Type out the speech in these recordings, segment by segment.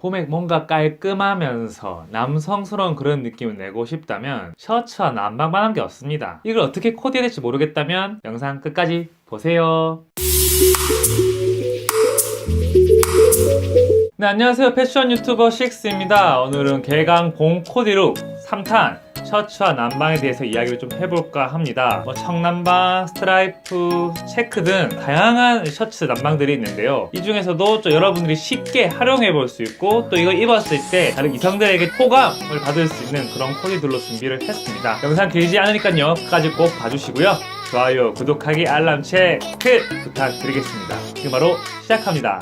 봄에 뭔가 깔끔하면서 남성스러운 그런 느낌을 내고 싶다면 셔츠와 난방만한 게 없습니다. 이걸 어떻게 코디해야 될지 모르겠다면 영상 끝까지 보세요. 네, 안녕하세요. 패션 유튜버 식스입니다. 오늘은 개강 봄 코디룩 3탄 셔츠와 난방에 대해서 이야기를 좀 해볼까 합니다. 뭐 청난방, 스트라이프, 체크 등 다양한 셔츠 난방들이 있는데요. 이 중에서도 좀 여러분들이 쉽게 활용해 볼 수 있고 또 이거 입었을 때 다른 이성들에게 호감을 받을 수 있는 그런 코디들로 준비를 했습니다. 영상 길지 않으니까요. 끝까지 꼭 봐주시고요. 좋아요, 구독하기, 알람 체크 부탁드리겠습니다. 지금 바로 시작합니다.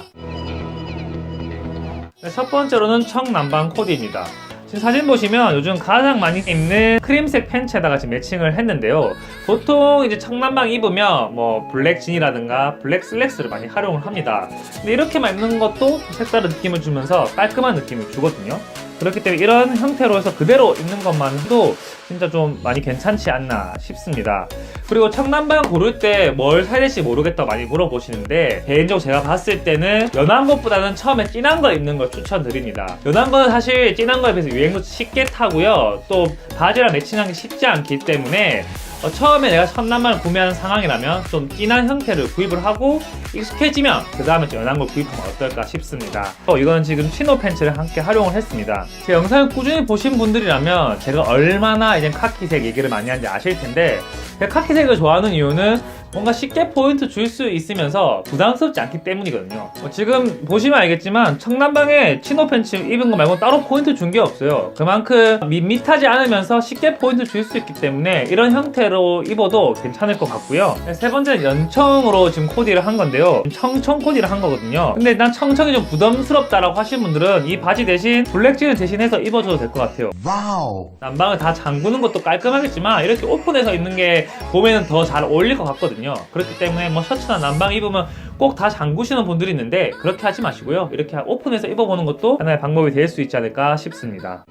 네, 첫 번째로는 청남방 코디입니다. 지금 사진 보시면 요즘 가장 많이 입는 크림색 팬츠에다가 지금 매칭을 했는데요. 보통 이제 청남방 입으면 뭐 블랙 진이라든가 블랙 슬랙스를 많이 활용을 합니다. 근데 이렇게만 입는 것도 색다른 느낌을 주면서 깔끔한 느낌을 주거든요. 그렇기 때문에 이런 형태로 해서 그대로 입는 것만 해도 진짜 좀 많이 괜찮지 않나 싶습니다. 그리고 청남방 고를 때 뭘 사야 될지 모르겠다고 많이 물어보시는데 개인적으로 제가 봤을 때는 연한 것보다는 처음에 진한 걸 입는 걸 추천드립니다. 연한 거는 사실 진한 거에 비해서 유행도 쉽게 타고요. 또 바지랑 매칭하기 쉽지 않기 때문에 어, 처음에 내가 천남만을 구매하는 상황이라면 좀 진한 형태를 구입을 하고 익숙해지면 그 다음에 좀 연한 걸 구입하면 어떨까 싶습니다. 어, 이건 지금 치노 팬츠를 함께 활용을 했습니다. 제 영상을 꾸준히 보신 분들이라면 제가 얼마나 이제 카키색 얘기를 많이 하는지 아실 텐데 카키색을 좋아하는 이유는 뭔가 쉽게 포인트 줄 수 있으면서 부담스럽지 않기 때문이거든요. 어, 지금 보시면 알겠지만 청남방에 치노 팬츠 입은 거 말고 따로 포인트 준 게 없어요. 그만큼 밋밋하지 않으면서 쉽게 포인트 줄 수 있기 때문에 이런 형태로 입어도 괜찮을 것 같고요. 세 번째는 연청으로 지금 코디를 한 건데요. 청청 코디를 한 거거든요. 근데 난 청청이 좀 부담스럽다라고 하시는 분들은 이 바지 대신 블랙진을 대신해서 입어줘도 될 것 같아요. Wow. 난방을 다 잠그는 것도 깔끔하겠지만 이렇게 오픈해서 입는 게 봄에는 더 잘 어울릴 것 같거든요. 그렇기 때문에 뭐 셔츠나 난방 입으면 꼭 다 잠그시는 분들이 있는데 그렇게 하지 마시고요. 이렇게 오픈해서 입어보는 것도 하나의 방법이 될 수 있지 않을까 싶습니다.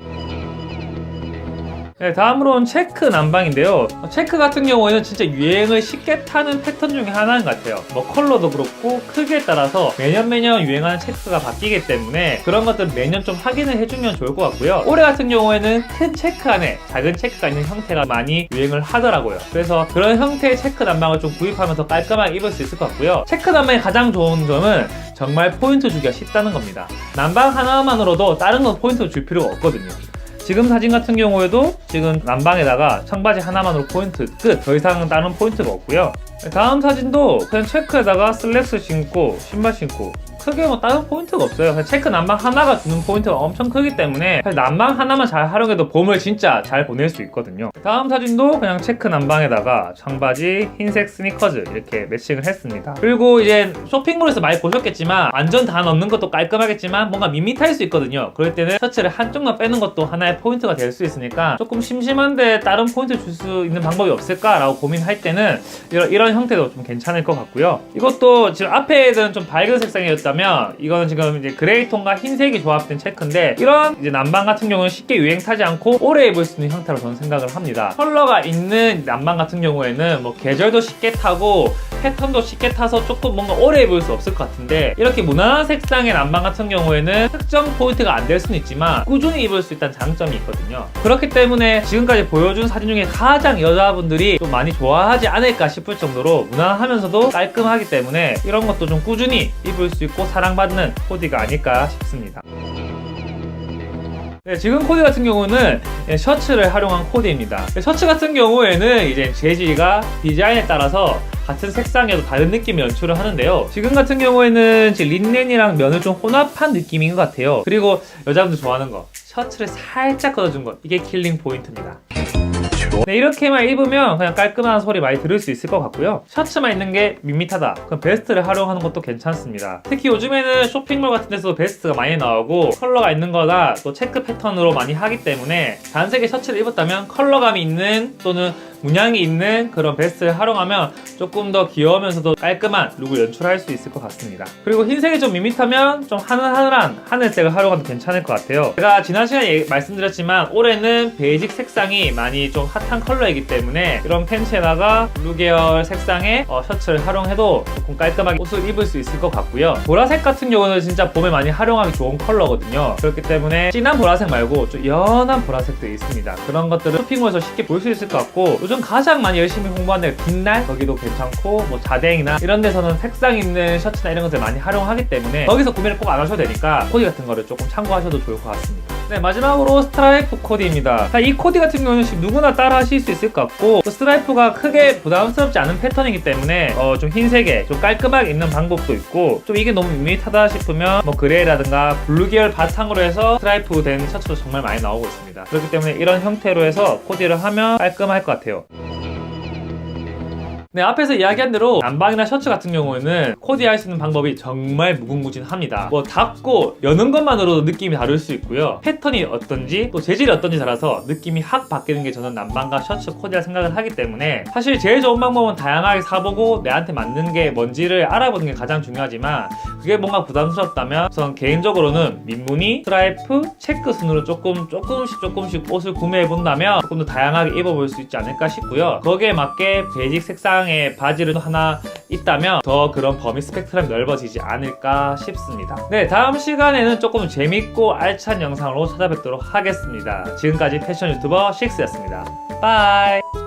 네, 다음으로는 체크 난방인데요. 어, 체크 같은 경우에는 진짜 유행을 쉽게 타는 패턴 중에 하나인 것 같아요. 뭐 컬러도 그렇고 크기에 따라서 매년 매년 유행하는 체크가 바뀌기 때문에 그런 것들 매년 좀 확인을 해주면 좋을 것 같고요. 올해 같은 경우에는 큰 체크 안에 작은 체크가 있는 형태가 많이 유행을 하더라고요. 그래서 그런 형태의 체크 난방을 좀 구입하면서 깔끔하게 입을 수 있을 것 같고요. 체크 난방의 가장 좋은 점은 정말 포인트 주기가 쉽다는 겁니다. 난방 하나만으로도 다른 건 포인트 줄 필요가 없거든요. 지금 사진 같은 경우에도 지금 난방에다가 청바지 하나만으로 포인트 끝. 더 이상은 다른 포인트가 없고요. 다음 사진도 그냥 체크에다가 슬랙스 신고 신발 신고 크게 뭐 다른 포인트가 없어요. 체크 난방 하나가 주는 포인트가 엄청 크기 때문에 난방 하나만 잘 활용해도 봄을 진짜 잘 보낼 수 있거든요. 다음 사진도 그냥 체크 난방에다가 청바지, 흰색 스니커즈 이렇게 매칭을 했습니다. 그리고 이제 쇼핑몰에서 많이 보셨겠지만 완전 다 넣는 것도 깔끔하겠지만 뭔가 밋밋할 수 있거든요. 그럴 때는 셔츠를 한쪽만 빼는 것도 하나의 포인트가 될 수 있으니까 조금 심심한데 다른 포인트 줄 수 있는 방법이 없을까라고 고민할 때는 이런, 이런 형태도 좀 괜찮을 것 같고요. 이것도 지금 앞에는 좀 밝은 색상이었다면 이거는 지금 이제 그레이 톤과 흰색이 조합된 체크인데 이런 이제 난방 같은 경우는 쉽게 유행 타지 않고 오래 입을 수 있는 형태로 저는 생각을 합니다. 컬러가 있는 난방 같은 경우에는 뭐 계절도 쉽게 타고 패턴도 쉽게 타서 조금 뭔가 오래 입을 수 없을 것 같은데 이렇게 무난한 색상의 난방 같은 경우에는 특정 포인트가 안 될 수는 있지만 꾸준히 입을 수 있다는 장점이 있거든요. 그렇기 때문에 지금까지 보여준 사진 중에 가장 여자분들이 좀 많이 좋아하지 않을까 싶을 정도로 무난하면서도 깔끔하기 때문에 이런 것도 좀 꾸준히 입을 수 있고 사랑받는 코디가 아닐까 싶습니다. 네, 지금 코디 같은 경우는 예, 셔츠를 활용한 코디입니다. 셔츠 같은 경우에는 이제 재질과 디자인에 따라서 같은 색상에도 다른 느낌의 연출을 하는데요. 지금 같은 경우에는 린넨이랑 면을 좀 혼합한 느낌인 것 같아요. 그리고 여자분들 좋아하는 거 셔츠를 살짝 걷어준 거 이게 킬링 포인트입니다. 네, 이렇게만 입으면 그냥 깔끔한 소리 많이 들을 수 있을 것 같고요. 셔츠만 있는 게 밋밋하다. 그럼 베스트를 활용하는 것도 괜찮습니다. 특히 요즘에는 쇼핑몰 같은 데서도 베스트가 많이 나오고 컬러가 있는 거다 또 체크 패턴으로 많이 하기 때문에 단색의 셔츠를 입었다면 컬러감이 있는 또는 문양이 있는 그런 베스트를 활용하면 조금 더 귀여우면서도 깔끔한 룩을 연출할 수 있을 것 같습니다. 그리고 흰색이 좀 밋밋하면 좀 하늘하늘한 하늘색을 활용하도 괜찮을 것 같아요. 제가 지난 시간에 말씀드렸지만 올해는 베이직 색상이 많이 좀 핫한 컬러이기 때문에 이런 팬츠에다가 블루 계열 색상의 어, 셔츠를 활용해도 조금 깔끔하게 옷을 입을 수 있을 것 같고요. 보라색 같은 경우는 진짜 봄에 많이 활용하기 좋은 컬러거든요. 그렇기 때문에 진한 보라색 말고 좀 연한 보라색도 있습니다. 그런 것들을 쇼핑몰에서 쉽게 볼 수 있을 것 같고 요즘 가장 많이 열심히 홍보하는 빛날 거기도 괜찮고 뭐 자댕이나 이런 데서는 색상 있는 셔츠나 이런 것들 많이 활용하기 때문에 거기서 구매를 꼭 안 하셔도 되니까 코디 같은 거를 조금 참고하셔도 좋을 것 같습니다. 네 마지막으로 스트라이프 코디입니다. 자, 이 코디 같은 경우는 누구나 따라 하실 수 있을 것 같고 또 스트라이프가 크게 부담스럽지 않은 패턴이기 때문에 어, 좀 흰색에 좀 깔끔하게 입는 방법도 있고 좀 이게 너무 밋밋하다 싶으면 뭐 그레이라든가 블루 계열 바탕으로 해서 스트라이프 된 셔츠도 정말 많이 나오고 있습니다. 그렇기 때문에 이런 형태로 해서 코디를 하면 깔끔할 것 같아요. 네, 앞에서 이야기한 대로 난방이나 셔츠 같은 경우에는 코디할 수 있는 방법이 정말 무궁무진합니다. 뭐 닫고 여는 것만으로도 느낌이 다를 수 있고요. 패턴이 어떤지 또 재질이 어떤지 따라서 느낌이 확 바뀌는 게 저는 난방과 셔츠 코디라 생각을 하기 때문에 사실 제일 좋은 방법은 다양하게 사보고 내한테 맞는 게 뭔지를 알아보는 게 가장 중요하지만 그게 뭔가 부담스럽다면 우선 개인적으로는 민무늬, 스트라이프, 체크 순으로 조금 조금씩 조금씩 옷을 구매해 본다면 조금 더 다양하게 입어볼 수 있지 않을까 싶고요. 거기에 맞게 베이직 색상 의 바지를 하나 있다면 더 그런 범위 스펙트럼이 넓어지지 않을까 싶습니다. 네, 다음 시간에는 조금 재밌고 알찬 영상으로 찾아뵙도록 하겠습니다. 지금까지 패션 유튜버 식스였습니다. 바이!